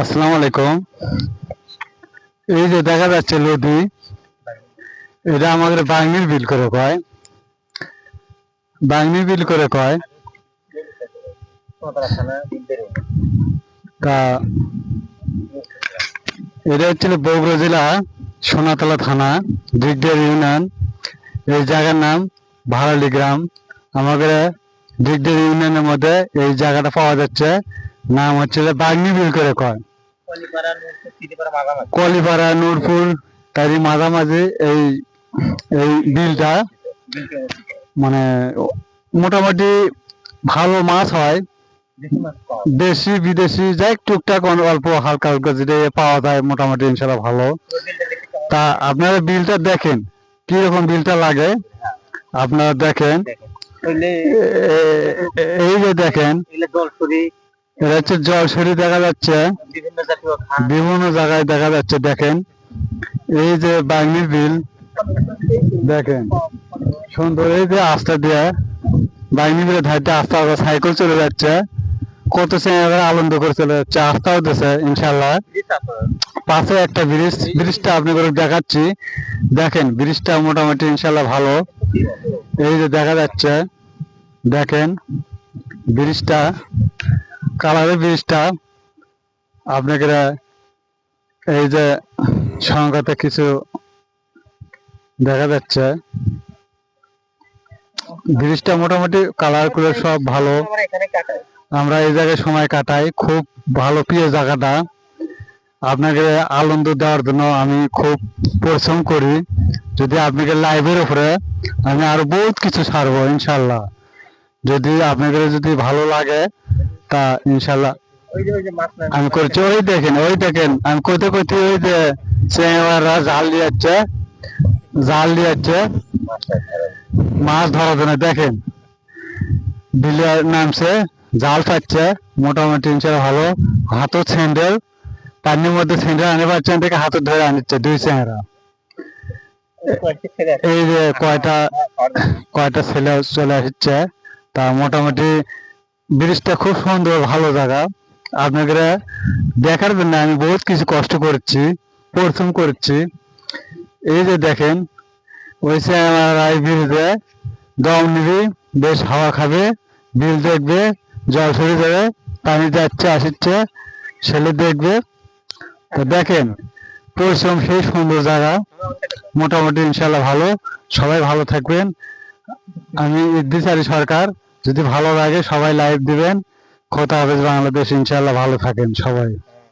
আসসালামু আলাইকুম। এই যে দেখা যাচ্ছে নদী এটা আমাদের বাংনির বিল করে কয়। বাংনির বিল করে কয়। তা, এটা হচ্ছে বগুড়া জেলা, সোনাতলা থানা, দিগদের ইউনিয়ন। এই জায়গার নাম ভাড়ালি গ্রাম। আমাদের দিগদের ইউনিয়নের মধ্যে এই জায়গাটা পাওয়া যাচ্ছে নাম হচ্ছে যে বাগনি বিল করে কয়। কলিপাড়া, নূরপুর, তারই মাঝামাঝি এই এই বিলটা। মানে মোটামুটি ভালো মাছ হয়। দেশি, বিদেশি, যাই টুকটাক অল্প হালকা হালকা যেটা পাওয়া যায় মোটামুটি ইনশাল্লাহ ভালো। তা আপনারা বিলটা দেখেন কি রকম বিলটা লাগে? আপনারা দেখেন। এই যে দেখেন। এটা হচ্ছে জল জলসরি দেখা যাচ্ছে। বিভিন্ন জায়গায় দেখা যাচ্ছে দেখেন। এই যে বাগনির বিল দেখেন। সুন্দর এই যে আস্থা দিয়ে বাগনি বিলে ধারতে আস্থা আস্তে সাইকেল চলে যাচ্ছে। কত চেঙ্গা আনন্দ করে চলে যাচ্ছে আস্থাও দিচ্ছে ইনশাল্লাহ পাশে একটা ব্রিজ ব্রিজটা আপনি করে দেখাচ্ছি। দেখেন ব্রিজটা মোটামুটি ইনশাল্লাহ ভালো। এই যে দেখা যাচ্ছে দেখেন ব্রিজটা কালারের ব্রিজটা আপনাকে এই যে সংখ্যাতে কিছু দেখা যাচ্ছে। ব্রিজটা মোটামুটি কালার করে সব ভালো। আমরা এই জায়গায় সময় কাটাই। খুব ভালো, প্রিয় জায়গাটা। আপনাকে আনন্দ দেওয়ার জন্য আমি খুব পরিশ্রম করি। যদি আপনাকে লাইভের উপরে আমি আরও বহুত কিছু ছাড়বো, ইনশাল্লাহ। যদি আপনাদের যদি ভালো লাগে তা ইনশাল্লাহ। আমি করছি, ওই দেখেন ওই দেখেন, আমি কইতে কইতে ওই যে চেঙ্গারা জাল দিয়ে যাচ্ছে জাল দিয়ে যাচ্ছে মাছ ধরার জন্য, দেখেন। বিলে নামছে, জাল পাচ্ছে, মোটামুটি ইনশাল্লাহ ভালো। হাতও স্যান্ডেল, পানির মধ্যে স্যান্ডেল আনে পাচ্ছেন দেখে হাতও ধরে আনিচ্ছে দুই আছে। এই যে কয়টা কয়টা ছেলে চলে আসছে, তা মোটামুটি ব্রিজটা খুব সুন্দর, ভালো জায়গা। আপনাদের দেখার জন্য আমি বহুত কিছু কষ্ট করছি, পরিশ্রম করছি। এই যে দেখেন, ওই সে আমার এই ব্রিজে দম নিবি, বেশ হাওয়া খাবে, বিল দেখবে, জল সরে যাবে, পানি যাচ্ছে, আসছে, ছেলে দেখবে। তো দেখেন, পরিশ্রম সেই সুন্দর জায়গা। মোটামুটি ইনশাল্লাহ ভালো। সবাই ভালো থাকবেন। আমি ইদ্দিসারি সরকার। যদি ভালো লাগে সবাই লাইভ দিবেন। খোতা হাফেজ বাংলাদেশ ইনশাল্লাহ ভালো থাকেন সবাই।